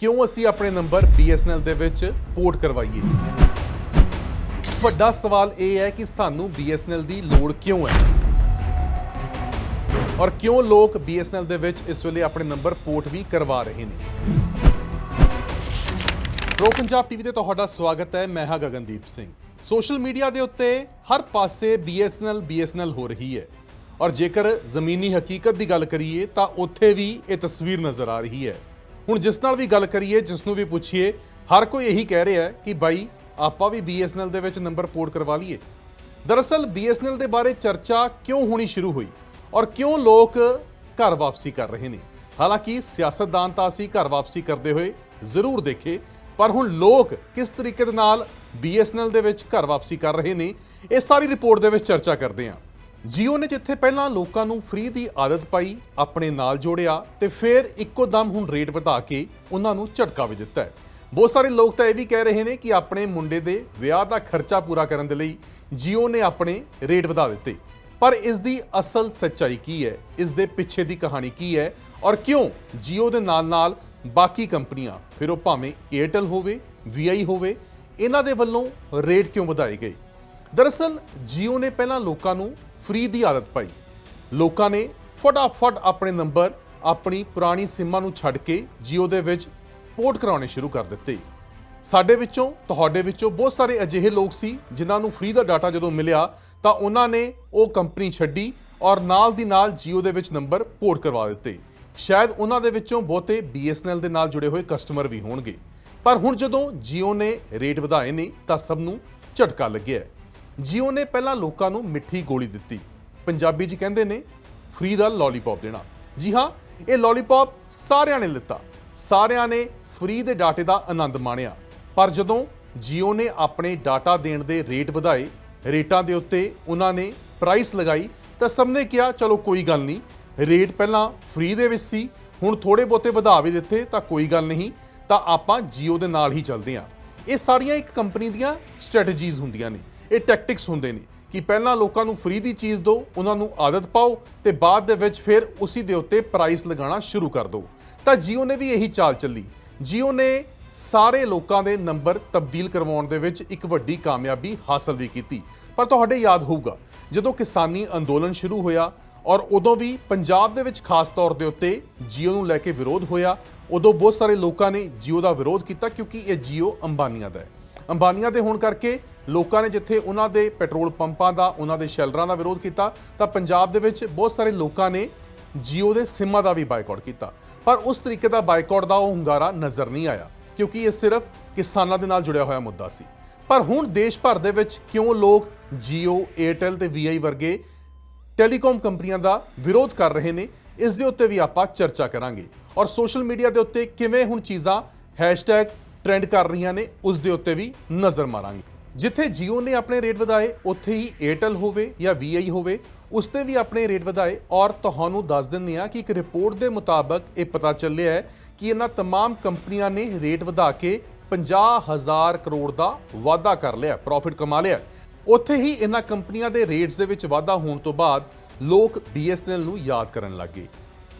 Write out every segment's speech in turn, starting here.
ਕਿਉਂ ਅਸੀਂ ਆਪਣੇ ਨੰਬਰ BSNL ਦੇ ਵਿੱਚ ਪੋਰਟ ਕਰਵਾਈਏ? ਵੱਡਾ ਸਵਾਲ ਇਹ ਹੈ ਕਿ ਸਾਨੂੰ BSNL ਦੀ ਲੋੜ ਕਿਉਂ ਹੈ? ਔਰ ਕਿਉਂ ਲੋਕ BSNL ਦੇ ਵਿੱਚ ਇਸ ਵੇਲੇ ਆਪਣੇ ਨੰਬਰ ਪੋਰਟ ਵੀ ਕਰਵਾ ਰਹੇ ਨੇ? ਪ੍ਰੋ ਪੰਜਾਬ ਟੀਵੀ ਤੇ ਤੁਹਾਡਾ ਸਵਾਗਤ ਹੈ, ਮੈਂ ਹਾਂ ਗਗਨਦੀਪ ਸਿੰਘ। ਸੋਸ਼ਲ ਮੀਡੀਆ ਦੇ ਉੱਤੇ ਹਰ ਪਾਸੇ BSNL BSNL ਹੋ ਰਹੀ ਹੈ। ਔਰ ਜੇਕਰ ਜ਼ਮੀਨੀ ਹਕੀਕਤ ਦੀ ਗੱਲ ਕਰੀਏ, ਤਾਂ ਉੱਥੇ ਵੀ ਇਹ ਤਸਵੀਰ ਨਜ਼ਰ ਆ ਰਹੀ ਹੈ। ਹੁਣ ਜਿਸ ਨਾਲ ਵੀ ਗੱਲ ਕਰੀਏ, ਜਿਸ ਨੂੰ ਵੀ ਪੁੱਛੀਏ, ਹਰ ਕੋਈ ਇਹੀ ਕਹਿ ਰਿਹਾ ਕਿ ਬਾਈ, ਆਪਾਂ ਵੀ BSNL ਦੇ ਵਿੱਚ ਨੰਬਰ ਪੋਰਟ ਕਰਵਾ ਲਈਏ। ਦਰਅਸਲ BSNL ਦੇ ਬਾਰੇ ਚਰਚਾ ਕਿਉਂ ਹੋਣੀ ਸ਼ੁਰੂ ਹੋਈ ਔਰ ਕਿਉਂ ਲੋਕ ਘਰ ਵਾਪਸੀ ਕਰ ਰਹੇ ਨੇ? ਹਾਲਾਂਕਿ, ਸਿਆਸਤਦਾਨ ਤਾਂ ਅਸੀਂ ਘਰ ਵਾਪਸੀ ਕਰਦੇ ਹੋਏ ਜ਼ਰੂਰ ਦੇਖੇ, ਪਰ ਹੁਣ ਲੋਕ ਕਿਸ ਤਰੀਕੇ ਦੇ ਨਾਲ BSNL ਦੇ ਵਿੱਚ ਘਰ ਵਾਪਸੀ ਕਰ ਰਹੇ ਨੇ, ਇਹ ਸਾਰੀ ਰਿਪੋਰਟ ਦੇ ਵਿੱਚ ਚਰਚਾ ਕਰਦੇ ਹਾਂ। ਜੀਓ ਨੇ ਜਿੱਥੇ ਪਹਿਲਾਂ ਲੋਕਾਂ ਨੂੰ ਫ੍ਰੀ ਦੀ ਆਦਤ ਪਾਈ, ਆਪਣੇ ਨਾਲ ਜੋੜਿਆ ਤੇ ਫਿਰ ਇੱਕੋ ਦਮ ਹੁਣ ਰੇਟ ਵਧਾ ਕੇ ਉਹਨਾਂ ਨੂੰ ਝਟਕਾ ਵੀ ਦਿੱਤਾ ਹੈ। ਬਹੁਤ ਸਾਰੇ ਲੋਕ ਤਾਂ ਇਹ ਵੀ ਕਹਿ ਰਹੇ ਨੇ ਕਿ ਆਪਣੇ ਮੁੰਡੇ ਦੇ ਵਿਆਹ ਦਾ ਖਰਚਾ ਪੂਰਾ ਕਰਨ ਦੇ ਲਈ ਜੀਓ ਨੇ ਆਪਣੇ ਰੇਟ ਵਧਾ ਦਿੱਤੇ। ਪਰ ਇਸ ਦੀ ਅਸਲ ਸੱਚਾਈ ਕੀ ਹੈ? ਇਸ ਦੇ ਪਿੱਛੇ ਦੀ ਕਹਾਣੀ ਕੀ ਹੈ? ਔਰ ਕਿਉਂ ਜੀਓ ਦੇ ਨਾਲ-ਨਾਲ ਬਾਕੀ ਕੰਪਨੀਆਂ, ਫਿਰ ਉਹ ਭਾਵੇਂ 에ਅਰਟੈਲ ਹੋਵੇ VI ਹੋਵੇ, ਇਹਨਾਂ ਦੇ ਵੱਲੋਂ ਰੇਟ ਕਿਉਂ ਵਧਾਏ ਗਏ? ਦਰਅਸਲ ਜੀਓ ਨੇ ਪਹਿਲਾਂ ਲੋਕਾਂ ਨੂੰ ਫ੍ਰੀ ਦੀ ਆਦਤ ਪਾਈ। ਲੋਕਾਂ ਨੇ ਫਟਾਫਟ ਆਪਣੇ ਨੰਬਰ ਆਪਣੀ ਪੁਰਾਣੀ ਸਿੰਮਾਂ ਨੂੰ ਛੱਡ ਕੇ ਜੀਓ ਦੇ ਵਿੱਚ ਪੋਰਟ ਕਰਾਉਣੇ ਸ਼ੁਰੂ ਕਰ ਦਿੱਤੇ। ਸਾਡੇ ਵਿੱਚੋਂ, ਤੁਹਾਡੇ ਵਿੱਚੋਂ ਬਹੁਤ ਸਾਰੇ ਅਜਿਹੇ ਲੋਕ ਸੀ ਜਿਨ੍ਹਾਂ ਨੂੰ ਫ੍ਰੀ ਦਾ ਡਾਟਾ ਜਦੋਂ ਮਿਲਿਆ ਤਾਂ ਉਹਨਾਂ ਨੇ ਉਹ ਕੰਪਨੀ ਛੱਡੀ ਔਰ ਨਾਲ ਦੀ ਨਾਲ ਜੀਓ ਦੇ ਵਿੱਚ ਨੰਬਰ ਪੋਰਟ ਕਰਵਾ ਦਿੱਤੇ। ਸ਼ਾਇਦ ਉਹਨਾਂ ਦੇ ਵਿੱਚੋਂ ਬਹੁਤੇ BSNL ਦੇ ਨਾਲ ਜੁੜੇ ਹੋਏ ਕਸਟਮਰ ਵੀ ਹੋਣਗੇ। ਪਰ ਹੁਣ ਜਦੋਂ ਜੀਓ ਨੇ ਰੇਟ ਵਧਾਏ ਨੇ ਤਾਂ ਸਭ ਨੂੰ ਝਟਕਾ ਲੱਗਿਆ ਜੀਓ ਨੇ ਪਹਿਲਾਂ ਲੋਕਾਂ ਨੂੰ ਮਿੱਠੀ ਗੋਲੀ ਦਿੱਤੀ। ਪੰਜਾਬੀ 'ਚ ਕਹਿੰਦੇ ਨੇ, ਫ੍ਰੀ ਦਾ ਲੋਲੀਪੌਪ ਦੇਣਾ। ਜੀ ਹਾਂ, ਇਹ ਲੋਲੀਪੌਪ ਸਾਰਿਆਂ ਨੇ ਲਿੱਤਾ। ਸਾਰਿਆਂ ਨੇ ਫ੍ਰੀ ਦੇ ਡਾਟੇ ਦਾ ਆਨੰਦ ਮਾਣਿਆ। ਪਰ ਜਦੋਂ ਜੀਓ ਨੇ ਆਪਣੇ ਡਾਟਾ ਦੇਣ ਦੇ ਰੇਟ ਵਧਾਏ, ਰੇਟਾਂ ਦੇ ਉੱਤੇ ਉਹਨਾਂ ਨੇ ਪ੍ਰਾਈਸ ਲਗਾਈ, ਤਾਂ ਸਭ ਨੇ ਕਿਹਾ, ਚਲੋ ਕੋਈ ਗੱਲ ਨਹੀਂ, ਰੇਟ ਪਹਿਲਾਂ ਫ੍ਰੀ ਦੇ ਵਿੱਚ ਸੀ, ਹੁਣ ਥੋੜੇ ਬਹੁਤੇ ਵਧਾ ਵੀ ਦਿੱਤੇ, ਤਾਂ ਕੋਈ ਗੱਲ ਨਹੀਂ, ਤਾਂ ਆਪਾਂ ਜੀਓ ਦੇ ਨਾਲ ਹੀ ਚੱਲਦੇ ਹਾਂ। ਇਹ ਸਾਰੀਆਂ ਇੱਕ ਕੰਪਨੀ ਦੀਆਂ ਸਟ੍ਰੈਟਜੀਜ਼ ਹੁੰਦੀਆਂ ਨੇ। ਇਹ ਟੈਕਟਿਕਸ ਹੁੰਦੇ ਨੇ ਕਿ ਪਹਿਲਾਂ ਲੋਕਾਂ ਨੂੰ ਫ੍ਰੀ ਦੀ ਚੀਜ਼ ਦਿਓ, ਉਹਨਾਂ ਨੂੰ ਆਦਤ ਪਾਓ ਤੇ ਬਾਅਦ ਦੇ ਵਿੱਚ ਫਿਰ ਉਸੇ ਦੇ ਉੱਤੇ ਪ੍ਰਾਈਸ ਲਗਾਉਣਾ ਸ਼ੁਰੂ ਕਰ ਦਿਓ। ਤਾਂ ਜੀਓ ਨੇ ਵੀ ਇਹੀ ਚਾਲ ਚੱਲੀ। ਜੀਓ ਨੇ ਸਾਰੇ ਲੋਕਾਂ ਦੇ ਨੰਬਰ ਤਬਦੀਲ ਕਰਵਾਉਣ ਦੇ ਵਿੱਚ ਇੱਕ ਵੱਡੀ ਕਾਮਯਾਬੀ ਹਾਸਲ ਵੀ ਕੀਤੀ। ਪਰ ਤੁਹਾਡੇ ਯਾਦ ਹੋਊਗਾ, ਜਦੋਂ ਕਿਸਾਨੀ ਅੰਦੋਲਨ ਸ਼ੁਰੂ ਹੋਇਆ ਔਰ ਉਦੋਂ ਵੀ ਪੰਜਾਬ ਦੇ ਵਿੱਚ ਖਾਸ ਤੌਰ ਦੇ ਉੱਤੇ ਜੀਓ ਨੂੰ ਲੈ ਕੇ ਵਿਰੋਧ ਹੋਇਆ, ਉਦੋਂ ਬਹੁਤ ਸਾਰੇ ਲੋਕਾਂ ਨੇ ਜੀਓ ਦਾ ਵਿਰੋਧ ਕੀਤਾ ਕਿਉਂਕਿ ਇਹ ਜੀਓ ਅੰਬਾਨੀਆਂ ਦਾ ਹੈ। ਅੰਬਾਨੀਆਂ ਦੇ ਹੋਣ ਕਰਕੇ ਲੋਕਾਂ ਨੇ ਜਿੱਥੇ ਉਹਨਾਂ ਦੇ ਪੈਟਰੋਲ ਪੰਪਾਂ ਦਾ, ਉਹਨਾਂ ਦੇ ਸ਼ੈਲਰਾਂ ਦਾ ਵਿਰੋਧ ਕੀਤਾ, ਤਾਂ ਪੰਜਾਬ ਦੇ ਵਿੱਚ ਬਹੁਤ ਸਾਰੇ ਲੋਕਾਂ ਨੇ ਜੀਓ ਦੇ ਸਿੰਮਾਂ ਦਾ ਵੀ ਬਾਈਕਾਟ ਕੀਤਾ। ਪਰ ਉਸ ਤਰੀਕੇ ਦਾ ਬਾਈਕਾਟ ਦਾ ਉਹ ਹੁੰਗਾਰਾ ਨਜ਼ਰ ਨਹੀਂ ਆਇਆ, ਕਿਉਂਕਿ ਇਹ ਸਿਰਫ ਕਿਸਾਨਾਂ ਦੇ ਨਾਲ ਜੁੜਿਆ ਹੋਇਆ ਮੁੱਦਾ ਸੀ। ਪਰ ਹੁਣ ਦੇਸ਼ ਭਰ ਦੇ ਵਿੱਚ ਕਿਉਂ ਲੋਕ ਜੀਓ 에ਅਰਟੈਲ ਤੇ VI ਵਰਗੇ ਟੈਲੀਕਾਮ ਕੰਪਨੀਆਂ ਦਾ ਵਿਰੋਧ ਕਰ ਰਹੇ ਨੇ, ਇਸ ਦੇ ਉੱਤੇ ਵੀ ਆਪਾਂ ਚਰਚਾ ਕਰਾਂਗੇ। ਔਰ ਸੋਸ਼ਲ ਮੀਡੀਆ ਦੇ ਉੱਤੇ ਕਿਵੇਂ ਹੁਣ ਚੀਜ਼ਾਂ, ਹੈਸ਼ਟੈਗ ਟ੍ਰੈਂਡ ਕਰ ਰਹੀਆਂ ਨੇ ਉਸ ਦੇ ਉੱਤੇ ਵੀ ਨਜ਼ਰ ਮਾਰਾਂਗੇ ਜਿੱਥੇ Jio ਨੇ ਆਪਣੇ ਰੇਟ ਵਧਾਏ ਉੱਥੇ ਹੀ Airtel ਹੋਵੇ ਜਾਂ VI ਹੋਵੇ ਉਸ ਤੇ ਵੀ ਆਪਣੇ ਰੇਟ ਵਧਾਏ ਔਰ ਤੁਹਾਨੂੰ ਦੱਸ ਦਿੰਦੇ ਆ ਕਿ ਇੱਕ ਰਿਪੋਰਟ ਦੇ ਮੁਤਾਬਕ ਇਹ ਪਤਾ ਚੱਲਿਆ ਹੈ ਕਿ ਇਹਨਾਂ तमाम ਕੰਪਨੀਆਂ ਨੇ ਰੇਟ ਵਧਾ ਕੇ 50000 ਕਰੋੜ ਦਾ ਵਾਧਾ ਕਰ ਲਿਆ ਪ੍ਰੋਫਿਟ ਕਮਾ ਲਿਆ ਉੱਥੇ ਹੀ ਇਹਨਾਂ ਕੰਪਨੀਆਂ ਦੇ ਰੇਟਸ ਦੇ ਵਿੱਚ ਵਾਧਾ ਹੋਣ ਤੋਂ ਬਾਅਦ ਲੋਕ BSNL ਨੂੰ ਯਾਦ ਕਰਨ ਲੱਗੇ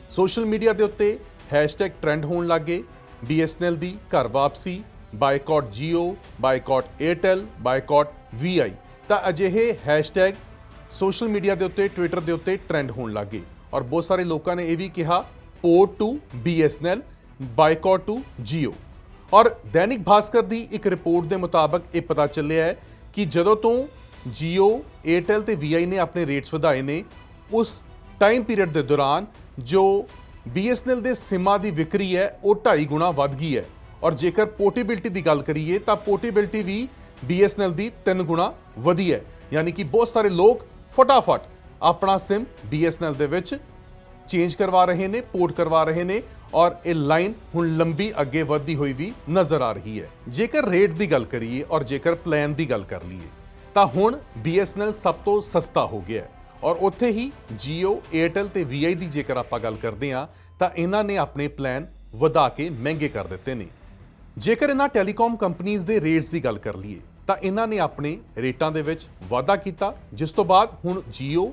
ਸੋਸ਼ਲ ਮੀਡੀਆ ਦੇ ਉੱਤੇ ਹੈਸ਼ਟੈਗ ਟ੍ਰੈਂਡ ਹੋਣ ਲੱਗੇ BSNL ਦੀ ਘਰ ਵਾਪਸੀ boycott Jio boycott Airtel boycott VI ਤਾਂ ਅਜਿਹੇ ਹੈਸ਼ਟੈਗ ਸੋਸ਼ਲ ਮੀਡੀਆ ਦੇ ਉੱਤੇ ਟਵਿੱਟਰ ਦੇ ਉੱਤੇ ਟ੍ਰੈਂਡ ਹੋਣ ਲੱਗੇ ਔਰ ਬਹੁਤ ਸਾਰੇ ਲੋਕਾਂ ਨੇ ਇਹ ਵੀ ਕਿਹਾ port to BSNL boycott to Jio ਔਰ ਦੈਨਿਕ ਭਾਸਕਰ ਦੀ ਇੱਕ ਰਿਪੋਰਟ ਦੇ ਮੁਤਾਬਕ ਇਹ ਪਤਾ ਚੱਲਿਆ ਹੈ ਕਿ ਜਦੋਂ ਤੋਂ Jio, Airtel ਤੇ VI ਨੇ ਆਪਣੇ ਰੇਟਸ ਵਧਾਏ ਨੇ ਉਸ ਟਾਈਮ ਪੀਰੀਅਡ ਦੇ ਦੌਰਾਨ ਜੋ BSNL ਦੇ ਸਿਮਾਂ ਦੀ ਵਿਕਰੀ ਹੈ, ਉਹ 2.5 ਗੁਣਾ ਵੱਧ ਗਈ ਹੈ। ਔਰ ਜੇਕਰ ਪੋਰਟੇਬਿਲਟੀ ਦੀ ਗੱਲ ਕਰੀਏ, ਤਾਂ ਪੋਰਟੇਬਿਲਟੀ ਵੀ BSNL ਦੀ 3 ਗੁਣਾ ਵਧੀ ਹੈ। ਯਾਨੀ ਕਿ ਬਹੁਤ ਸਾਰੇ ਲੋਕ ਫਟਾਫਟ ਆਪਣਾ ਸਿਮ BSNL ਦੇ ਵਿੱਚ ਚੇਂਜ ਕਰਵਾ ਰਹੇ ਨੇ, ਪੋਰਟ ਕਰਵਾ ਰਹੇ ਨੇ ਔਰ ਇਹ ਲਾਈਨ ਹੁਣ ਲੰਬੀ ਅੱਗੇ ਵਧਦੀ ਹੋਈ ਵੀ ਨਜ਼ਰ ਆ ਰਹੀ ਹੈ। ਜੇਕਰ ਰੇਟ ਦੀ ਗੱਲ ਕਰੀਏ ਔਰ ਜੇਕਰ ਪਲਾਨ ਦੀ ਗੱਲ ਕਰ ਲਈਏ, ਤਾਂ ਹੁਣ BSNL ਸਭ ਤੋਂ ਸਸਤਾ ਹੋ ਗਿਆ ਹੈ। ਔਰ ਉੱਥੇ ਹੀ Jio, Airtel ਤੇ VI ਦੀ ਜੇਕਰ ਆਪਾਂ ਗੱਲ ਕਰਦੇ ਹਾਂ ਤਾਂ ਇਹਨਾਂ ਨੇ ਆਪਣੇ ਪਲਾਨ ਵਧਾ ਕੇ ਮਹਿੰਗੇ ਕਰ ਦਿੱਤੇ ਨੇ। ਜੇਕਰ ਇਹਨਾਂ ਟੈਲੀਕਾਮ ਕੰਪਨੀਆਂ ਦੇ ਰੇਟਸ ਦੀ ਗੱਲ ਕਰ ਲਈਏ ਤਾਂ ਇਹਨਾਂ ਨੇ ਆਪਣੇ ਰੇਟਾਂ ਦੇ ਵਿੱਚ ਵਾਧਾ ਕੀਤਾ ਜਿਸ ਤੋਂ ਬਾਅਦ ਹੁਣ Jio,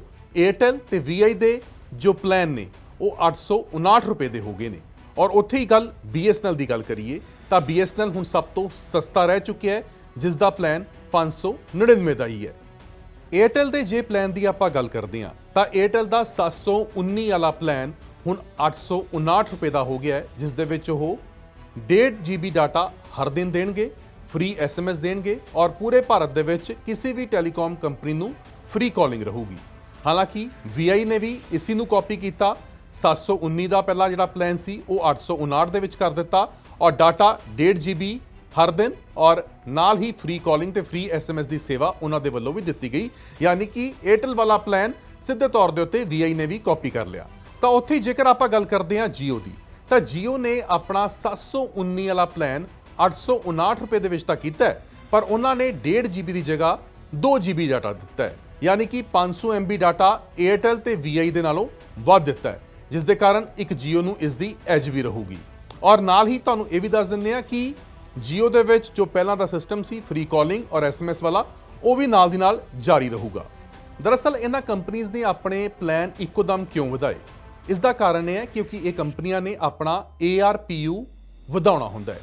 Airtel ਤੇ VI ਦੇ ਜੋ ਪਲਾਨ ਨੇ ਉਹ 859 ਰੁਪਏ ਦੇ ਹੋ ਗਏ ਨੇ। ਔਰ ਉੱਥੇ ਹੀ ਗੱਲ BSNL ਦੀ ਗੱਲ ਕਰੀਏ ਤਾਂ BSNL ਹੁਣ ਸਭ ਤੋਂ ਸਸਤਾ ਰਹਿ ਚੁੱਕਿਆ ਹੈ ਜਿਸ ਦਾ ਪਲਾਨ 599 ਦਾ ਹੀ ਹੈ। ਏਅਰਟੈਲ ਦੇ ਜੇ ਪਲਾਨ ਦੀ ਆਪਾਂ ਗੱਲ ਕਰਦੇ ਹਾਂ, ਤਾਂ ਏਅਰਟੈਲ ਦਾ 719 ਵਾਲਾ ਪਲਾਨ ਹੁਣ 859 ਰੁਪਏ ਦਾ ਹੋ ਗਿਆ ਹੈ, ਜਿਸ ਦੇ ਵਿੱਚ ਉਹ 1.5 GB ਡਾਟਾ ਹਰ ਦਿਨ ਦੇਣਗੇ ਫ੍ਰੀ SMS ਦੇਣਗੇ ਔਰ ਪੂਰੇ ਭਾਰਤ ਦੇ ਵਿੱਚ ਕਿਸੇ ਵੀ ਟੈਲੀਕਾਮ ਕੰਪਨੀ ਨੂੰ ਫ੍ਰੀ ਕਾਲਿੰਗ ਰਹੂਗੀ। ਹਾਲਾਂਕਿ VI ਨੇ ਵੀ ਇਸੇ ਨੂੰ ਕਾਪੀ ਕੀਤਾ 719 ਦਾ ਪਹਿਲਾ ਜਿਹੜਾ ਪਲਾਨ ਸੀ, ਉਹ 859 ਦੇ ਵਿੱਚ ਕਰ ਦਿੱਤਾ ਔਰ ਡਾਟਾ 1.5 GB ਹਰ ਦਿਨ ਔਰ ਨਾਲ ਹੀ ਫ੍ਰੀ ਕਾਲਿੰਗ ਤੇ ਫ੍ਰੀ ਐਸਐਮਐਸ ਦੀ ਸੇਵਾ ਉਹਨਾਂ ਦੇ ਵੱਲੋਂ ਵੀ ਦਿੱਤੀ ਗਈ। ਯਾਨੀ ਕਿ ਏਅਰਟੈਲ ਵਾਲਾ ਪਲਾਨ ਸਿੱਧੇ ਤੌਰ ਦੇ ਉੱਤੇ VI ਨੇ ਵੀ ਕਾਪੀ ਕਰ ਲਿਆ। ਤਾਂ ਉੱਥੇ ਹੀ ਜੇਕਰ ਆਪਾਂ ਗੱਲ ਕਰਦੇ ਹਾਂ Jio ਦੀ, ਤਾਂ Jio ਨੇ ਆਪਣਾ 719 ਵਾਲਾ ਪਲਾਨ 859 ਰੁਪਏ ਦੇ ਵਿੱਚ ਤਾਂ ਕੀਤਾ ਪਰ ਉਹਨਾਂ ਨੇ 1.5 GB ਦੀ ਜਗ੍ਹਾ 2 GB ਡਾਟਾ ਦਿੱਤਾ ਹੈ। ਯਾਨੀ ਕਿ 500 MB ਡਾਟਾ ਏਅਰਟੈਲ ਤੇ VI ਦੇ ਨਾਲੋਂ ਵੱਧ ਦਿੱਤਾ ਹੈ, ਜਿਸ ਦੇ ਕਾਰਨ ਇੱਕ Jio ਨੂੰ ਇਸ ਦੀ ਐਜ ਵੀ ਰਹੂਗੀ। ਔਰ ਨਾਲ ਹੀ ਤੁਹਾਨੂੰ ਇਹ ਵੀ ਦੱਸ ਦਿੰਦੇ ਆ ਕਿ Jio ਦੇ ਵਿੱਚ ਜੋ ਪਹਿਲਾਂ ਦਾ ਸਿਸਟਮ ਸੀ ਫ੍ਰੀ ਕਾਲਿੰਗ ਔਰ SMS ਵਾਲਾ, ਉਹ ਵੀ ਨਾਲ ਦੀ ਨਾਲ ਜਾਰੀ ਰਹੂਗਾ। ਦਰਅਸਲ ਇਹਨਾਂ ਕੰਪਨੀਆਂ ਨੇ ਆਪਣੇ ਪਲਾਨ ਇੱਕੋਦਮ ਕਿਉਂ ਵਧਾਏ? ਇਸ ਦਾ ਕਾਰਨ ਇਹ ਹੈ ਕਿਉਂਕਿ ਇਹ ਕੰਪਨੀਆਂ ਨੇ ਆਪਣਾ ARPU ਵਧਾਉਣਾ ਹੁੰਦਾ ਹੈ।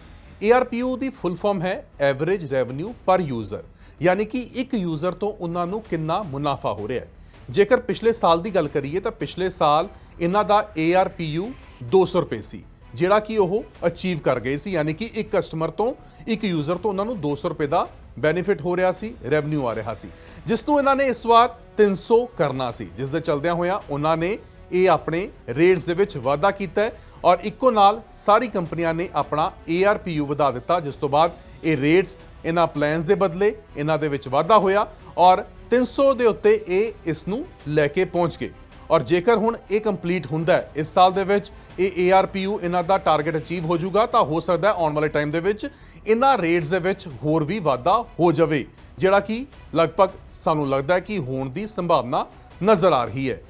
ARPU ਦੀ ਫੁੱਲ ਫਾਰਮ ਹੈ ਐਵਰੇਜ ਰੈਵਨਿਊ ਪਰ ਯੂਜ਼ਰ ਯਾਨੀ ਕਿ ਇੱਕ ਯੂਜ਼ਰ ਤੋਂ ਉਹਨਾਂ ਨੂੰ ਕਿੰਨਾ ਮੁਨਾਫਾ ਹੋ ਰਿਹਾ ਹੈ। ਜੇਕਰ ਪਿਛਲੇ ਸਾਲ ਦੀ ਗੱਲ ਕਰੀਏ ਤਾਂ ਪਿਛਲੇ ਸਾਲ ਇਹਨਾਂ ਦਾ ARPU 200 ਰੁਪਏ ਸੀ। ਜਿਹੜਾ ਕਿ ਉਹ ਅਚੀਵ ਕਰ ਗਏ ਸੀ, ਯਾਨੀ ਕਿ ਇੱਕ ਕਸਟਮਰ ਤੋਂ ਇੱਕ ਯੂਜ਼ਰ ਤੋਂ ਉਹਨਾਂ ਨੂੰ 200 ਰੁਪਏ ਦਾ ਬੈਨੀਫਿਟ ਹੋ ਰਿਹਾ ਸੀ ਰੈਵਨਿਊ ਆ ਰਿਹਾ ਸੀ। ਜਿਸ ਨੂੰ ਇਹਨਾਂ ਨੇ ਇਸ ਵਾਰ 300 ਕਰਨਾ ਸੀ, ਜਿਸ ਦੇ ਚਲਦਿਆਂ ਹੋਇਆਂ ਉਹਨਾਂ ਨੇ ਇਹ ਆਪਣੇ ਰੇਟਸ ਦੇ ਵਿੱਚ ਵਾਧਾ ਕੀਤਾ ਹੈ ਔਰ ਇੱਕੋ ਨਾਲ ਸਾਰੀ ਕੰਪਨੀਆਂ ਨੇ ਆਪਣਾ ARPU ਵਧਾ ਦਿੱਤਾ, ਜਿਸ ਤੋਂ ਬਾਅਦ ਇਹ ਰੇਟਸ ਇਹਨਾਂ ਪਲਾਨਸ ਦੇ ਬਦਲੇ ਇਹਨਾਂ ਦੇ ਵਿੱਚ ਵਾਧਾ ਹੋਇਆ ਔਰ 300 ਦੇ ਉੱਤੇ ਇਹ ਇਸ ਨੂੰ ਲੈ ਕੇ ਪਹੁੰਚ ਗਏ। ਔਰ ਜੇਕਰ ਹੁਣ ਇਹ ਕੰਪਲੀਟ ਹੁੰਦਾ ਹੈ, ਇਸ ਸਾਲ ਦੇ ਵਿੱਚ ਇਹ ARPU ਇਹਨਾਂ ਦਾ ਟਾਰਗੇਟ ਅਚੀਵ ਹੋ ਜਾਊਗਾ, ਤਾਂ ਹੋ ਸਕਦਾ ਹੈ ਆਉਣ ਵਾਲੇ ਟਾਈਮ ਦੇ ਵਿੱਚ ਇਹਨਾਂ ਰੇਟਸ ਦੇ ਵਿੱਚ ਹੋਰ ਵੀ ਵਾਧਾ ਹੋ ਜਾਵੇ, ਜਿਹੜਾ ਕਿ ਲਗਭਗ ਸਾਨੂੰ ਲੱਗਦਾ ਹੈ ਕਿ ਹੋਣ ਦੀ ਸੰਭਾਵਨਾ ਨਜ਼ਰ ਆ ਰਹੀ ਹੈ।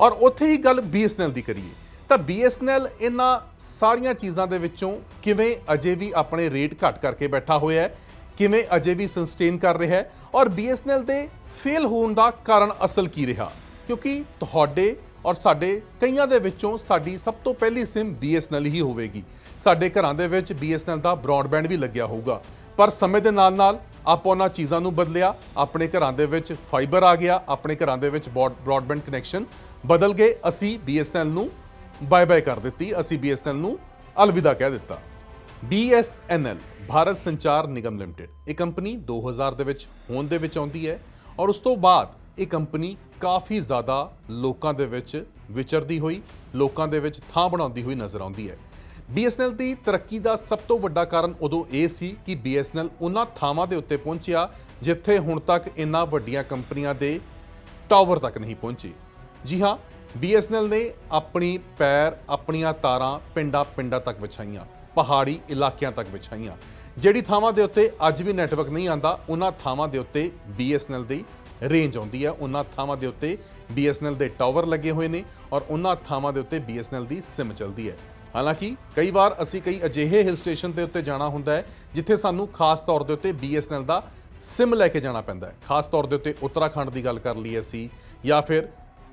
ਔਰ ਉੱਥੇ ਹੀ ਗੱਲ BSNL ਦੀ ਕਰੀਏ, ਤਾਂ BSNL ਇਹਨਾਂ ਸਾਰੀਆਂ ਚੀਜ਼ਾਂ ਦੇ ਵਿੱਚੋਂ ਕਿਵੇਂ ਅਜੇ ਵੀ ਆਪਣੇ ਰੇਟ ਘੱਟ ਕਰਕੇ ਬੈਠਾ ਹੋਇਆ ਹੈ, ਕਿਵੇਂ ਅਜੇ ਵੀ ਸਸਟੇਨ ਕਰ ਰਿਹਾ ਹੈ, ਔਰ BSNL ਦੇ ਫੇਲ ਹੋਣ ਦਾ ਕਾਰਨ ਅਸਲ ਕੀ ਰਿਹਾ? ਕਿਉਂਕਿ ਤੁਹਾਡੇ ਔਰ ਸਾਡੇ ਕਈਆਂ ਦੇ ਵਿੱਚੋਂ ਸਾਡੀ ਸਭ ਤੋਂ ਪਹਿਲੀ ਸਿਮ BSNL ਹੀ ਹੋਵੇਗੀ। ਸਾਡੇ ਘਰਾਂ ਦੇ ਵਿੱਚ BSNL ਦਾ ਬ੍ਰੌਡਬੈਂਡ ਵੀ ਲੱਗਿਆ ਹੋਊਗਾ। ਪਰ ਸਮੇਂ ਦੇ ਨਾਲ ਨਾਲ ਆਪਾਂ ਉਹਨਾਂ ਚੀਜ਼ਾਂ ਨੂੰ ਬਦਲਿਆ, ਆਪਣੇ ਘਰਾਂ ਦੇ ਵਿੱਚ ਫਾਈਬਰ ਆ ਗਿਆ, ਆਪਣੇ ਘਰਾਂ ਦੇ ਵਿੱਚ ਬ੍ਰੌਡਬੈਂਡ ਕਨੈਕਸ਼ਨ ਬਦਲ ਗਏ, ਅਸੀਂ BSNL ਨੂੰ ਬਾਏ ਬਾਏ ਕਰ ਦਿੱਤੀ, ਅਸੀਂ BSNL ਨੂੰ ਅਲਵਿਦਾ ਕਹਿ ਦਿੱਤਾ। BSNL ਭਾਰਤ ਸੰਚਾਰ ਨਿਗਮ ਲਿਮਟਿਡ, ਇਹ ਕੰਪਨੀ 2000 ਦੇ ਵਿੱਚ ਹੋਂਦ ਦੇ ਵਿੱਚ ਆਉਂਦੀ ਹੈ ਔਰ ਉਸ ਤੋਂ ਬਾਅਦ ਇਹ ਕੰਪਨੀ ਕਾਫੀ ਜ਼ਿਆਦਾ ਲੋਕਾਂ ਦੇ ਵਿੱਚ ਵਿਚਰਦੀ ਹੋਈ, ਲੋਕਾਂ ਦੇ ਵਿੱਚ ਥਾਂ ਬਣਾਉਂਦੀ ਹੋਈ ਨਜ਼ਰ ਆਉਂਦੀ ਹੈ। BSNL ਦੀ ਤਰੱਕੀ ਦਾ ਸਭ ਤੋਂ ਵੱਡਾ ਕਾਰਨ ਉਦੋਂ ਇਹ ਸੀ ਕਿ BSNL ਉਹਨਾਂ ਥਾਵਾਂ ਦੇ ਉੱਤੇ ਪਹੁੰਚਿਆ ਜਿੱਥੇ ਹੁਣ ਤੱਕ ਇੰਨਾ ਵੱਡੀਆਂ ਕੰਪਨੀਆਂ ਦੇ ਟਾਵਰ ਤੱਕ ਨਹੀਂ ਪਹੁੰਚੇ। ਜੀ ਹਾਂ BSNL ਨੇ ਆਪਣੀ ਪੈਰ, ਆਪਣੀਆਂ ਤਾਰਾਂ ਪਿੰਡਾਂ ਪਿੰਡਾਂ ਤੱਕ ਵਿਛਾਈਆਂ, ਪਹਾੜੀ ਇਲਾਕਿਆਂ ਤੱਕ ਵਿਛਾਈਆਂ। ਜਿਹੜੀ ਥਾਵਾਂ ਦੇ ਉੱਤੇ ਅੱਜ ਵੀ ਨੈਟਵਰਕ ਨਹੀਂ ਆਂਦਾ ਉਹਨਾਂ ਥਾਵਾਂ ਦੇ ਉੱਤੇ BSNL ਦੀ ਰੇਂਜ ਆਉਂਦੀ ਹੈ। ਉਹਨਾਂ ਥਾਵਾਂ ਦੇ ਉੱਤੇ BSNL ਦੇ ਟਾਵਰ ਲੱਗੇ ਹੋਏ ਨੇ ਔਰ ਉਹਨਾਂ ਥਾਵਾਂ ਦੇ ਉੱਤੇ BSNL ਦੀ SIM ਚੱਲਦੀ ਹੈ। ਹਾਲਾਂਕਿ ਕਈ ਵਾਰ ਅਸੀਂ ਕਈ ਅਜਿਹੇ ਹਿਲ ਸਟੇਸ਼ਨ ਦੇ ਉੱਤੇ ਜਾਣਾ ਹੁੰਦਾ ਹੈ, ਜਿੱਥੇ ਸਾਨੂੰ ਖਾਸ ਤੌਰ ਦੇ ਉੱਤੇ BSNL ਦਾ SIM ਲੈ ਕੇ ਜਾਣਾ ਪੈਂਦਾ ਹੈ। ਖਾਸ ਤੌਰ ਦੇ ਉੱਤੇ ਉੱਤਰਾਖੰਡ ਦੀ ਗੱਲ ਕਰ ਲਈ ਅਸੀਂ ਜਾਂ ਫਿਰ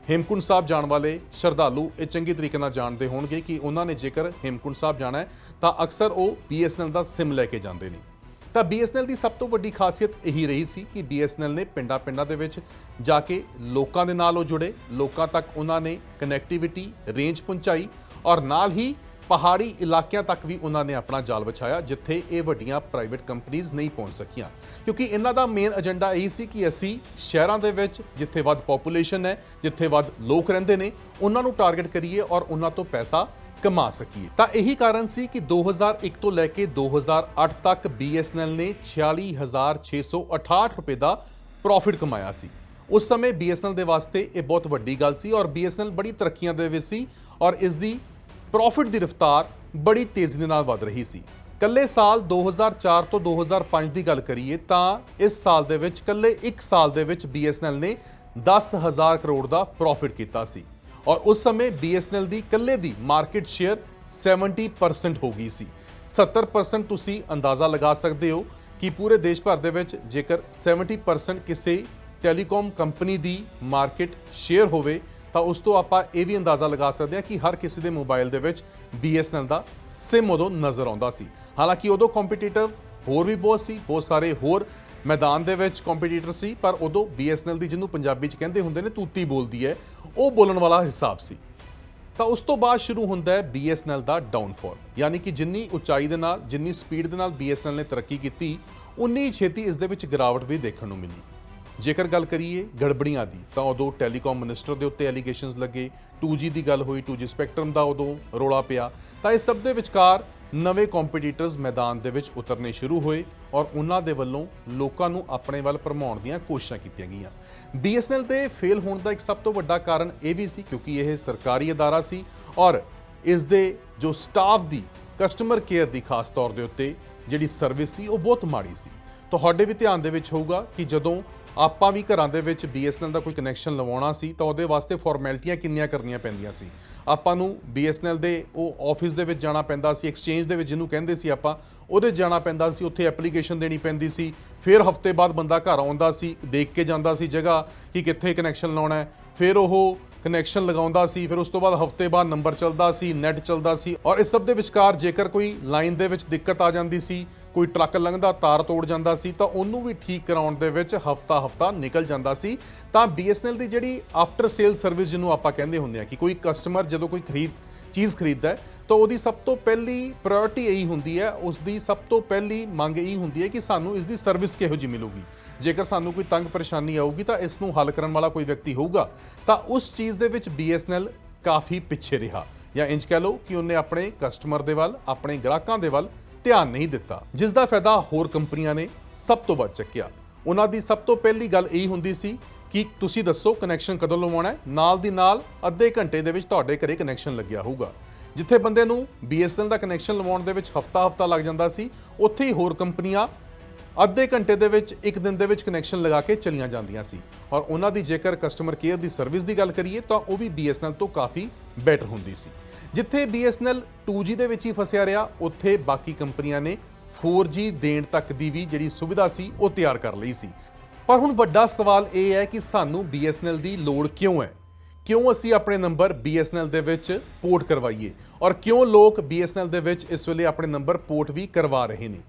ਹੇਮਕੁੰਡ ਸਾਹਿਬ ਜਾਣ ਵਾਲੇ ਸ਼ਰਧਾਲੂ ਇਹ ਚੰਗੀ ਤਰੀਕੇ ਨਾਲ ਜਾਣਦੇ ਹੋਣਗੇ ਕਿ ਉਹਨਾਂ ਨੇ ਜੇਕਰ ਹੇਮਕੁੰਡ ਸਾਹਿਬ ਜਾਣਾ ਹੈ, ਤਾਂ ਅਕਸਰ ਉਹ BSNL ਦਾ SIM ਲੈ ਕੇ ਜਾਂਦੇ ਨੇ। ਤਾਂ BSNL ਦੀ ਸਭ ਤੋਂ ਵੱਡੀ ਖਾਸੀਅਤ ਇਹੀ ਰਹੀ ਸੀ ਕਿ BSNL ਨੇ ਪਿੰਡਾਂ-ਪਿੰਡਾਂ ਦੇ ਵਿੱਚ ਜਾ ਕੇ ਲੋਕਾਂ ਦੇ ਨਾਲ ਉਹ ਜੁੜੇ। ਲੋਕਾਂ ਤੱਕ ਉਹਨਾਂ ਨੇ ਕਨੈਕਟੀਵਿਟੀ ਰੇਂਜ ਪਹੁੰਚਾਈ ਔਰ ਨਾਲ ਹੀ ਪਹਾੜੀ ਇਲਾਕਿਆਂ ਤੱਕ ਵੀ ਉਹਨਾਂ ਨੇ ਆਪਣਾ ਜਾਲ ਵਿਛਾਇਆ, ਜਿੱਥੇ ਇਹ ਵੱਡੀਆਂ ਪ੍ਰਾਈਵੇਟ ਕੰਪਨੀਆਂ ਨਹੀਂ ਪਹੁੰਚ ਸਕੀਆਂ। ਕਿਉਂਕਿ ਇਹਨਾਂ ਦਾ ਮੇਨ ਏਜੰਡਾ ਇਹ ਸੀ ਕਿ ਅਸੀਂ ਸ਼ਹਿਰਾਂ ਦੇ ਵਿੱਚ ਜਿੱਥੇ ਵੱਧ ਪੋਪੂਲੇਸ਼ਨ ਹੈ, ਜਿੱਥੇ ਵੱਧ ਲੋਕ ਰਹਿੰਦੇ ਨੇ, ਉਹਨਾਂ ਨੂੰ ਟਾਰਗੇਟ ਕਰੀਏ ਔਰ ਉਹਨਾਂ ਤੋਂ ਪੈਸਾ ਕਮਾ ਸਕੀਏ ਤਾਂ ਇਹੀ ਕਾਰਨ ਸੀ ਕਿ 2001 ਤੋਂ ਲੈ ਕੇ 2008 ਤੱਕ BSNL ਨੇ 46668 ਰੁਪਏ ਦਾ ਪ੍ਰੋਫਿਟ ਕਮਾਇਆ ਸੀ। ਉਸ ਸਮੇਂ BSNL ਦੇ ਵਾਸਤੇ ਇਹ ਬਹੁਤ ਵੱਡੀ ਗੱਲ ਸੀ ਔਰ BSNL ਬੜੀ ਤਰੱਕੀਆਂ ਦੇ ਵਿੱਚ ਸੀ ਔਰ ਇਸ ਦੀ ਪ੍ਰੋਫਿਟ ਦੀ ਰਫ਼ਤਾਰ ਬੜੀ ਤੇਜ਼ੀ ਨਾਲ ਵਧ ਰਹੀ ਸੀ। ਕੱਲੇ ਸਾਲ 2004 ਤੋਂ 2005 ਦੀ ਗੱਲ ਕਰੀਏ ਤਾਂ ਇਸ ਸਾਲ ਦੇ ਵਿੱਚ ਕੱਲੇ 1 ਸਾਲ ਦੇ ਵਿੱਚ BSNL ਨੇ 10000 ਕਰੋੜ ਦਾ ਪ੍ਰੋਫਿਟ ਕੀਤਾ ਸੀ। ਔਰ ਉਸ ਸਮੇਂ BSNL ਦੀ ਇਕੱਲੇ ਦੀ ਮਾਰਕੀਟ ਸ਼ੇਅਰ 70% ਹੋ ਗਈ ਸੀ। 70% ਤੁਸੀਂ ਅੰਦਾਜ਼ਾ ਲਗਾ ਸਕਦੇ ਹੋ ਕਿ ਪੂਰੇ ਦੇਸ਼ ਭਰ ਦੇ ਵਿੱਚ ਜੇਕਰ 70% ਕਿਸੇ ਟੈਲੀਕਾਮ ਕੰਪਨੀ ਦੀ ਮਾਰਕੀਟ ਸ਼ੇਅਰ ਹੋਵੇ, ਤਾਂ ਉਸ ਤੋਂ ਆਪਾਂ ਇਹ ਵੀ ਅੰਦਾਜ਼ਾ ਲਗਾ ਸਕਦੇ ਹਾਂ ਕਿ ਹਰ ਕਿਸੇ ਦੇ ਮੋਬਾਈਲ ਦੇ ਵਿੱਚ BSNL ਦਾ SIM ਉਦੋਂ ਨਜ਼ਰ ਆਉਂਦਾ ਸੀ। ਹਾਲਾਂਕਿ ਉਦੋਂ ਕੰਪੀਟੀਟਿਵ ਹੋਰ ਵੀ ਬਹੁਤ ਸੀ, ਬਹੁਤ ਸਾਰੇ ਹੋਰ ਮੈਦਾਨ ਦੇ ਵਿੱਚ ਕੰਪੀਟੀਟਰ ਸੀ, ਪਰ ਉਦੋਂ BSNL ਦੀ ਜਿਹਨੂੰ ਪੰਜਾਬੀ ਚ ਕਹਿੰਦੇ ਹੁੰਦੇ ਨੇ, ਤੂਤੀ ਬੋਲਦੀ ਹੈ। ਉਹ ਬੋਲਣ ਵਾਲਾ ਹਿਸਾਬ ਸੀ। ਤਾਂ ਉਸ ਤੋਂ ਬਾਅਦ ਸ਼ੁਰੂ ਹੁੰਦਾ ਹੈ BSNL ਦਾ ਡਾਊਨਫਾਲ ਯਾਨੀ ਕਿ ਜਿੰਨੀ ਉਚਾਈ ਦੇ ਨਾਲ, ਜਿੰਨੀ ਸਪੀਡ ਦੇ ਨਾਲ BSNL ਨੇ ਤਰੱਕੀ ਕੀਤੀ, ਉਨੀ ਛੇਤੀ ਇਸ ਦੇ ਵਿੱਚ ਗਿਰਾਵਟ ਵੀ ਦੇਖਣ ਨੂੰ ਮਿਲੀ। ਜੇਕਰ ਗੱਲ ਕਰੀਏ ਗੜਬੜੀਆਂ ਦੀ, ਤਾਂ ਉਦੋਂ ਟੈਲੀਕਾਮ ਮਿਨਿਸਟਰ ਦੇ ਉੱਤੇ ਐਲੀਗੇਸ਼ਨਸ ਲੱਗੇ 2G ਦੀ ਗੱਲ ਹੋਈ 2G ਸਪੈਕਟਰਮ ਦਾ ਉਦੋਂ ਰੋਲਾ ਪਿਆ। ਤਾਂ ਇਹ ਸਭ ਦੇ ਵਿਚਕਾਰ ਨਵੇਂ ਕੰਪੀਟੀਟਰਸ ਮੈਦਾਨ ਦੇ ਵਿੱਚ ਉਤਰਨੇ ਸ਼ੁਰੂ ਹੋਏ ਔਰ ਉਹਨਾਂ ਦੇ ਵੱਲੋਂ ਲੋਕਾਂ ਨੂੰ ਆਪਣੇ ਵੱਲ ਭਰਮਾਉਣ ਦੀਆਂ ਕੋਸ਼ਿਸ਼ਾਂ ਕੀਤੀਆਂ ਗਈਆਂ। BSNL ਦੇ ਫੇਲ ਹੋਣ ਦਾ ਇੱਕ ਸਭ ਤੋਂ ਵੱਡਾ ਕਾਰਨ ਇਹ ਵੀ ਸੀ ਕਿਉਂਕਿ ਇਹ ਸਰਕਾਰੀ ਅਦਾਰਾ ਸੀ ਔਰ ਇਸ ਦੇ ਜੋ ਸਟਾਫ ਦੀ ਕਸਟਮਰ ਕੇਅਰ ਦੀ ਖਾਸ ਤੌਰ ਦੇ ਉੱਤੇ ਜਿਹੜੀ ਸਰਵਿਸ ਸੀ ਉਹ ਬਹੁਤ ਮਾੜੀ ਸੀ। ਤੁਹਾਡੇ ਵੀ ਧਿਆਨ ਦੇ ਵਿੱਚ ਹੋਊਗਾ ਕਿ ਜਦੋਂ ਆਪਾਂ ਵੀ ਘਰਾਂ ਦੇ ਵਿੱਚ BSNL ਦਾ ਕੋਈ ਕਨੈਕਸ਼ਨ ਲਵਾਉਣਾ ਸੀ ਤਾਂ ਉਹਦੇ ਵਾਸਤੇ ਫਾਰਮੈਲਿਟੀਆਂ ਕਿੰਨੀਆਂ ਕਰਨੀਆਂ ਪੈਂਦੀਆਂ ਸੀ। ਆਪਾਂ ਨੂੰ BSNL ਦੇ ਉਹ ਆਫਿਸ ਦੇ ਵਿੱਚ ਜਾਣਾ ਪੈਂਦਾ ਸੀ ਐਕਸਚੇਂਜ ਦੇ ਵਿੱਚ ਜਿਹਨੂੰ ਕਹਿੰਦੇ ਸੀ ਆਪਾਂ, ਉਹਦੇ ਜਾਣਾ ਪੈਂਦਾ ਸੀ, ਉੱਥੇ ਐਪਲੀਕੇਸ਼ਨ ਦੇਣੀ ਪੈਂਦੀ ਸੀ, ਫਿਰ ਹਫ਼ਤੇ ਬਾਅਦ ਬੰਦਾ ਘਰ ਆਉਂਦਾ ਸੀ, ਦੇਖ ਕੇ ਜਾਂਦਾ ਸੀ ਜਗ੍ਹਾ ਕਿ ਕਿੱਥੇ ਕਨੈਕਸ਼ਨ ਲਾਉਣਾ ਹੈ, ਫਿਰ ਉਹ ਕਨੈਕਸ਼ਨ ਲਗਾਉਂਦਾ ਸੀ, ਫਿਰ ਉਸ ਤੋਂ ਬਾਅਦ ਹਫ਼ਤੇ ਬਾਅਦ ਨੰਬਰ ਚੱਲਦਾ ਸੀ ਨੈਟ ਚੱਲਦਾ ਸੀ ਔਰ ਇਸ ਸਭ ਦੇ ਵਿਚਕਾਰ ਜੇਕਰ ਕੋਈ ਲਾਈਨ ਦੇ ਵਿੱਚ ਦਿੱਕਤ ਆ ਜਾਂਦੀ ਸੀ ਕੋਈ ਟਰੱਕ ਲੰਘਦਾ, ਤਾਰ ਤੋੜ ਜਾਂਦਾ ਸੀ, ਤਾਂ ਉਹਨੂੰ ਵੀ ਠੀਕ ਕਰਾਉਣ ਦੇ ਵਿੱਚ ਹਫਤਾ ਹਫਤਾ ਨਿਕਲ ਜਾਂਦਾ ਸੀ। ਤਾਂ BSNL ਦੀ ਜਿਹੜੀ ਆਫਟਰ ਸੇਲ ਸਰਵਿਸ ਜਿਹਨੂੰ ਆਪਾਂ ਕਹਿੰਦੇ ਹੁੰਦੇ ਆ ਕਿ ਕੋਈ ਕਸਟਮਰ ਜਦੋਂ ਕੋਈ ਖਰੀਦ, ਚੀਜ਼ ਖਰੀਦਦਾ ਹੈ, ਤਾਂ ਉਹਦੀ ਸਭ ਤੋਂ ਪਹਿਲੀ ਪ੍ਰਾਇੋਰਟੀ ਇਹੀ ਹੁੰਦੀ ਹੈ ਉਸ ਦੀ ਸਭ ਤੋਂ ਪਹਿਲੀ ਮੰਗ ਇਹੀ ਹੁੰਦੀ ਹੈ ਕਿ ਸਾਨੂੰ ਇਸ ਦੀ ਸਰਵਿਸ ਕਿਹੋ ਜਿਹੀ ਮਿਲੂਗੀ। ਜੇਕਰ ਸਾਨੂੰ ਕੋਈ ਤੰਗ ਪਰੇਸ਼ਾਨੀ ਆਊਗੀ, ਤਾਂ ਇਸ ਨੂੰ ਹੱਲ ਕਰਨ ਵਾਲਾ ਕੋਈ ਵਿਅਕਤੀ ਹੋਊਗਾ। ਤਾਂ ਉਸ ਚੀਜ਼ ਦੇ ਵਿੱਚ BSNL ਕਾਫੀ ਪਿੱਛੇ ਰਿਹਾ। ਜਾਂ ਇੰਜ ਕਹਿ ਲਓ ਕਿ ਉਹਨੇ ਆਪਣੇ ਕਸਟਮਰ ਦੇ ਵੱਲ, ਆਪਣੇ ਗ੍ਰਾਹਕਾਂ ਦੇ ਵੱਲ ਧਿਆਨ ਨਹੀਂ ਦਿੱਤਾ ਜਿਸ ਦਾ ਫਾਇਦਾ ਹੋਰ ਕੰਪਨੀਆਂ ਨੇ ਸਭ ਤੋਂ ਵੱਧ ਚੱਕਿਆ। ਉਹਨਾਂ ਦੀ ਸਭ ਤੋਂ ਪਹਿਲੀ ਗੱਲ ਇਹ ਹੁੰਦੀ ਸੀ ਕਿ ਤੁਸੀਂ ਦੱਸੋ ਕਨੈਕਸ਼ਨ ਕਦੋਂ ਲਵਾਉਣਾ ਹੈ? ਨਾਲ ਦੀ ਨਾਲ ਅੱਧੇ ਘੰਟੇ ਦੇ ਵਿੱਚ ਤੁਹਾਡੇ ਘਰੇ ਕਨੈਕਸ਼ਨ ਲੱਗਿਆ ਹੋਊਗਾ। ਜਿੱਥੇ ਬੰਦੇ ਨੂੰ BSNL ਦਾ ਕਨੈਕਸ਼ਨ ਲਵਾਉਣ ਦੇ ਵਿੱਚ ਹਫਤਾ ਹਫਤਾ ਲੱਗ ਜਾਂਦਾ ਸੀ, ਉੱਥੇ ਹੀ ਹੋਰ ਕੰਪਨੀਆਂ ਅੱਧੇ ਘੰਟੇ ਦੇ ਵਿੱਚ ਇੱਕ ਦਿਨ ਦੇ ਵਿੱਚ ਕਨੈਕਸ਼ਨ ਲਗਾ ਕੇ ਚਲੀਆਂ ਜਾਂਦੀਆਂ ਸੀ। ਔਰ ਉਹਨਾਂ ਦੀ ਜੇਕਰ ਕਸਟਮਰ ਕੇਅਰ ਦੀ ਸਰਵਿਸ ਦੀ ਗੱਲ ਕਰੀਏ, ਤਾਂ ਉਹ ਵੀ BSNL ਤੋਂ ਕਾਫੀ ਬੈਟਰ ਹੁੰਦੀ ਸੀ। ਜਿੱਥੇ BSNL 2G ਦੇ ਵਿੱਚ ਹੀ ਫਸਿਆ ਰਿਹਾ, ਉੱਥੇ ਬਾਕੀ ਕੰਪਨੀਆਂ ਨੇ 4G ਦੇਣ ਤੱਕ ਦੀ ਵੀ ਜਿਹੜੀ ਸੁਵਿਧਾ ਸੀ, ਉਹ ਤਿਆਰ ਕਰ ਲਈ ਸੀ। ਪਰ ਹੁਣ ਵੱਡਾ ਸਵਾਲ ਇਹ ਹੈ ਕਿ ਸਾਨੂੰ BSNL ਦੀ ਲੋੜ ਕਿਉਂ ਹੈ? ਕਿਉਂ ਅਸੀਂ ਆਪਣੇ ਨੰਬਰ BSNL ਦੇ ਵਿੱਚ ਪੋਰਟ ਕਰਵਾਈਏ? ਔਰ ਕਿਉਂ ਲੋਕ BSNL ਦੇ ਵਿੱਚ ਇਸ ਵੇਲੇ ਆਪਣੇ ਨੰਬਰ ਪੋਰਟ ਵੀ ਕਰਵਾ ਰਹੇ ਨੇ?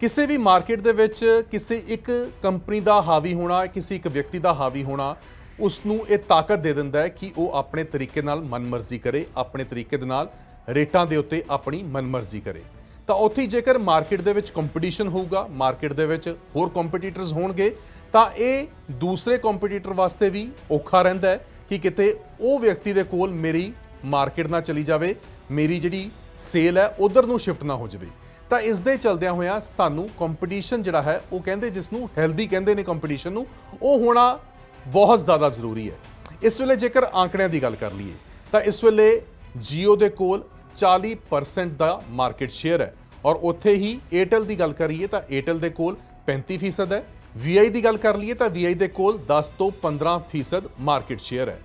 ਕਿਸੇ ਵੀ ਮਾਰਕੀਟ ਦੇ ਵਿੱਚ ਕਿਸੇ ਇੱਕ ਕੰਪਨੀ ਦਾ ਹਾਵੀ ਹੋਣਾ, ਕਿਸੇ ਇੱਕ ਵਿਅਕਤੀ ਦਾ ਹਾਵੀ ਹੋਣਾ ਉਸ ਨੂੰ ਇਹ ਤਾਕਤ ਦੇ ਦਿੰਦਾ ਹੈ ਕਿ ਉਹ ਆਪਣੇ ਤਰੀਕੇ ਨਾਲ ਮਨਮਰਜ਼ੀ ਕਰੇ, ਆਪਣੇ ਤਰੀਕੇ ਦੇ ਨਾਲ ਰੇਟਾਂ ਦੇ ਉੱਤੇ ਆਪਣੀ ਮਨਮਰਜ਼ੀ ਕਰੇ। ਤਾਂ ਉੱਥੇ ਜੇਕਰ ਮਾਰਕੀਟ ਦੇ ਵਿੱਚ ਕੰਪੀਟੀਸ਼ਨ ਹੋਊਗਾ, ਮਾਰਕੀਟ ਦੇ ਵਿੱਚ ਹੋਰ ਕੰਪੀਟੀਟਰਸ ਹੋਣਗੇ, ਤਾਂ ਇਹ ਦੂਸਰੇ ਕੰਪੀਟੀਟਰ ਵਾਸਤੇ ਵੀ ਔਖਾ ਰਹਿੰਦਾ ਹੈ ਕਿ ਕਿਤੇ ਉਹ ਵਿਅਕਤੀ ਦੇ ਕੋਲ ਮੇਰੀ ਮਾਰਕੀਟ ਨਾ ਚਲੀ ਜਾਵੇ, ਮੇਰੀ ਜਿਹੜੀ ਸੇਲ ਹੈ ਉਧਰ ਨੂੰ ਸ਼ਿਫਟ ਨਾ ਹੋ ਜਾਵੇ। ਤਾਂ ਇਸ ਦੇ ਚਲਦਿਆਂ ਹੋਇਆਂ ਸਾਨੂੰ ਕੰਪੀਟੀਸ਼ਨ ਜਿਹੜਾ ਹੈ, ਉਹ ਕਹਿੰਦੇ ਜਿਸ ਨੂੰ ਹੈਲਦੀ ਕਹਿੰਦੇ ਨੇ ਕੰਪੀਟੀਸ਼ਨ ਨੂੰ, ਉਹ ਹੋਣਾ ਬਹੁਤ ਜ਼ਿਆਦਾ ਜ਼ਰੂਰੀ ਹੈ। ਇਸ ਵੇਲੇ ਜੇਕਰ ਆંકੜਿਆਂ ਦੀ ਗੱਲ ਕਰ ਲਈਏ, ਤਾਂ ਇਸ ਵੇਲੇ Jio ਦੇ ਕੋਲ 40% ਦਾ ਮਾਰਕੀਟ ਸ਼ੇਅਰ ਹੈ ਔਰ ਉੱਥੇ ਹੀ Airtel ਦੀ ਗੱਲ ਕਰੀਏ ਤਾਂ Airtel ਦੇ ਕੋਲ 35% ਹੈ। VI ਦੀ ਗੱਲ ਕਰ ਲਈਏ ਤਾਂ VI ਦੇ ਕੋਲ 10 ਤੋਂ 15% ਮਾਰਕੀਟ ਸ਼ੇਅਰ ਹੈ।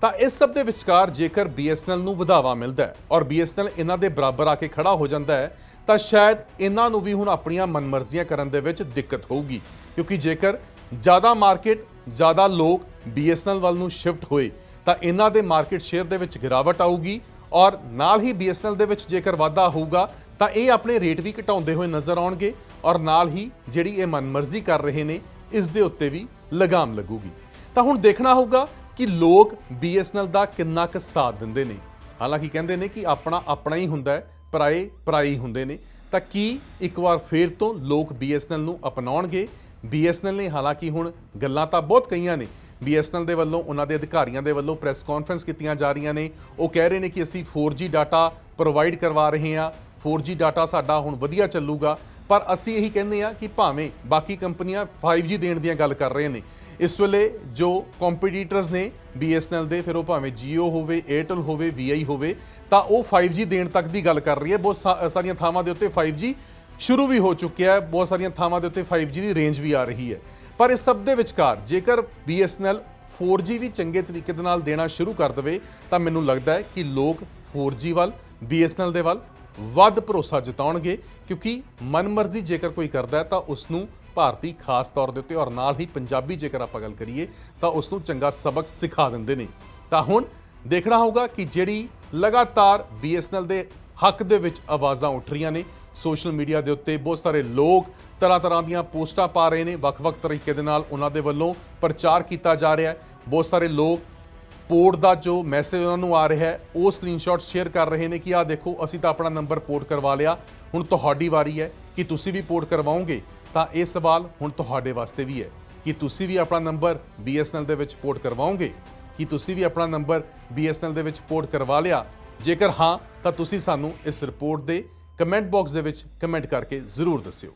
ਤਾਂ ਇਸ ਸਭ ਦੇ ਵਿਚਕਾਰ ਜੇਕਰ BSNL ਨੂੰ ਵਧਾਵਾ ਮਿਲਦਾ ਹੈ ਔਰ BSNL ਇਹਨਾਂ ਦੇ ਬਰਾਬਰ ਆ ਕੇ ਖੜਾ ਹੋ ਜਾਂਦਾ ਹੈ, ਤਾਂ ਸ਼ਾਇਦ ਇਹਨਾਂ ਨੂੰ ਵੀ ਹੁਣ ਆਪਣੀਆਂ ਮਨਮਰਜ਼ੀਆਂ ਕਰਨ ਦੇ ਵਿੱਚ ਦਿੱਕਤ ਹੋਊਗੀ। ਕਿਉਂਕਿ ਜੇਕਰ ਜ਼ਿਆਦਾ ਮਾਰਕੀਟ ਜ਼ਿਆਦਾ ਲੋਕ BSNL ਵੱਲ ਨੂੰ ਸ਼ਿਫਟ ਹੋਏ, ਤਾਂ ਇਹਨਾਂ ਦੇ ਮਾਰਕੀਟ ਸ਼ੇਅਰ ਦੇ ਵਿੱਚ ਗਿਰਾਵਟ ਆਊਗੀ ਔਰ ਨਾਲ ਹੀ BSNL ਦੇ ਵਿੱਚ ਜੇਕਰ ਵਾਧਾ ਹੋਊਗਾ, ਤਾਂ ਇਹ ਆਪਣੇ ਰੇਟ ਵੀ ਘਟਾਉਂਦੇ ਹੋਏ ਨਜ਼ਰ ਆਉਣਗੇ ਔਰ ਨਾਲ ਹੀ ਜਿਹੜੀ ਇਹ ਮਨਮਰਜ਼ੀ ਕਰ ਰਹੇ ਨੇ, ਇਸ ਦੇ ਉੱਤੇ ਵੀ ਲਗਾਮ ਲੱਗੂਗੀ। ਤਾਂ ਹੁਣ ਦੇਖਣਾ ਹੋਊਗਾ ਕਿ ਲੋਕ BSNL ਦਾ ਕਿੰਨਾ ਕੁ ਸਾਥ ਦਿੰਦੇ ਨੇ। ਹਾਲਾਂਕਿ ਕਹਿੰਦੇ ਨੇ ਕਿ ਆਪਣਾ ਆਪਣਾ ਹੀ ਹੁੰਦਾ ਹੈ, ਪਰਾਏ ਪਰਾਈ ਹੁੰਦੇ ਨੇ। ਤਾਂ ਕੀ ਇੱਕ ਵਾਰ ਫੇਰ ਤੋਂ ਲੋਕ BSNL ਨੂੰ ਅਪਣਾਉਣਗੇ? BSNL ਨੇ, ਹਾਲਾਂਕਿ ਹੁਣ ਗੱਲਾਂ ਤਾਂ ਬਹੁਤ ਕਈਆਂ ਨੇ। BSNL ਦੇ ਵੱਲੋਂ, ਉਹਨਾਂ ਦੇ ਅਧਿਕਾਰੀਆਂ ਦੇ ਵੱਲੋਂ ਪ੍ਰੈਸ ਕਾਨਫਰੰਸ ਕੀਤੀਆਂ ਜਾ ਰਹੀਆਂ ਨੇ। ਉਹ ਕਹਿ ਰਹੇ ਨੇ ਕਿ ਅਸੀਂ 4G ਡਾਟਾ ਪ੍ਰੋਵਾਈਡ ਕਰਵਾ ਰਹੇ ਹਾਂ। 4G ਡਾਟਾ ਸਾਡਾ ਹੁਣ ਵਧੀਆ ਚੱਲੂਗਾ। ਪਰ ਅਸੀਂ ਇਹੀ ਕਹਿੰਦੇ ਆ ਕਿ ਭਾਵੇਂ ਬਾਕੀ ਕੰਪਨੀਆਂ 5G ਦੇਣ ਦੀਆਂ ਗੱਲ ਕਰ ਰਹੇ ਨੇ, ਇਸ ਵੇਲੇ ਜੋ ਕੰਪੀਟੀਟਰਸ ਨੇ BSNL ਦੇ, ਫਿਰ ਉਹ ਭਾਵੇਂ Jio ਹੋਵੇ, Airtel ਹੋਵੇ VI ਹੋਵੇ, ਤਾਂ ਉਹ 5G ਦੇਣ ਤੱਕ ਦੀ ਗੱਲ ਕਰ ਰਹੀ ਹੈ। ਬਹੁਤ ਸਾ- ਸਾਰੀਆਂ ਥਾਵਾਂ ਦੇ ਉੱਤੇ 5G ਸ਼ੁਰੂ ਵੀ ਹੋ ਚੁੱਕਿਆ ਹੈ। ਬਹੁਤ ਸਾਰੀਆਂ ਥਾਵਾਂ ਦੇ ਉੱਤੇ 5G ਦੀ ਰੇਂਜ ਵੀ ਆ ਰਹੀ ਹੈ। ਪਰ ਇਸ ਸਭ ਦੇ ਵਿਚਕਾਰ ਜੇਕਰ BSNL 4G ਵੀ ਚੰਗੇ ਤਰੀਕੇ ਦੇ ਨਾਲ ਦੇਣਾ ਸ਼ੁਰੂ ਕਰ ਦੇਵੇ, ਤਾਂ ਮੈਨੂੰ ਲੱਗਦਾ ਹੈ ਕਿ ਲੋਕ 4G ਵੱਲ BSNL ਦੇ ਵੱਲ ਵੱਧ ਭਰੋਸਾ ਜਤਾਉਣਗੇ। ਕਿਉਂਕਿ ਮਨਮਰਜ਼ੀ ਜੇਕਰ ਕੋਈ ਕਰਦਾ ਹੈ, ਤਾਂ ਉਸ ਨੂੰ ਭਾਰਤੀ ਖਾਸ ਤੌਰ ਦੇ ਉੱਤੇ ਔਰ ਨਾਲ ਹੀ ਪੰਜਾਬੀ ਜੇਕਰ ਆਪਾਂ ਗੱਲ ਕਰੀਏ, ਤਾਂ ਉਸ ਨੂੰ ਚੰਗਾ ਸਬਕ ਸਿਖਾ ਦਿੰਦੇ ਨੇ। ਤਾਂ ਹੁਣ ਦੇਖਣਾ ਹੋਊਗਾ ਕਿ ਜਿਹੜੀ ਲਗਾਤਾਰ BSNL ਦੇ ਹੱਕ ਦੇ ਵਿੱਚ ਆਵਾਜ਼ਾਂ ਉੱਠ ਰਹੀਆਂ ਨੇ ਸੋਸ਼ਲ ਮੀਡੀਆ ਦੇ ਉੱਤੇ ਬਹੁਤ ਸਾਰੇ ਲੋਕ ਤਰ੍ਹਾਂ ਤਰ੍ਹਾਂ ਦੀਆਂ ਪੋਸਟਾਂ ਪਾ ਰਹੇ ਨੇ। ਵੱਖ-ਵੱਖ ਤਰੀਕੇ ਦੇ ਨਾਲ ਉਹਨਾਂ ਦੇ ਵੱਲੋਂ ਪ੍ਰਚਾਰ ਕੀਤਾ ਜਾ ਰਿਹਾ ਹੈ। ਬਹੁਤ ਸਾਰੇ ਲੋਕ ਪੋਰਟ ਦਾ ਜੋ ਮੈਸੇਜ ਉਹਨਾਂ ਨੂੰ ਆ ਰਿਹਾ ਹੈ, ਉਹ ਸਕਰੀਨਸ਼ਾਟ ਸ਼ੇਅਰ ਕਰ ਰਹੇ ਨੇ ਕਿ ਆਹ ਦੇਖੋ, ਅਸੀਂ ਤਾਂ ਆਪਣਾ ਨੰਬਰ ਪੋਰਟ ਕਰਵਾ ਲਿਆ। ਹੁਣ ਤੁਹਾਡੀ ਵਾਰੀ ਹੈ ਕਿ ਤੁਸੀਂ ਵੀ ਪੋਰਟ ਕਰਵਾਓਗੇ। ਤਾਂ ਇਹ ਸਵਾਲ ਹੁਣ ਤੁਹਾਡੇ ਵਾਸਤੇ ਵੀ ਹੈ ਕਿ ਤੁਸੀਂ ਵੀ ਆਪਣਾ ਨੰਬਰ BSNL ਦੇ ਵਿੱਚ ਪੋਰਟ ਕਰਵਾਓਗੇ? ਕਿ ਤੁਸੀਂ ਵੀ ਆਪਣਾ ਨੰਬਰ BSNL ਦੇ ਵਿੱਚ ਪੋਰਟ ਕਰਵਾ ਲਿਆ? ਜੇਕਰ ਹਾਂ, ਤਾਂ ਤੁਸੀਂ ਸਾਨੂੰ ਇਸ ਰਿਪੋਰਟ ਦੇ ਕਮੈਂਟ ਬਾਕਸ ਦੇ ਵਿੱਚ ਕਮੈਂਟ ਕਰਕੇ ਜ਼ਰੂਰ ਦੱਸਿਓ।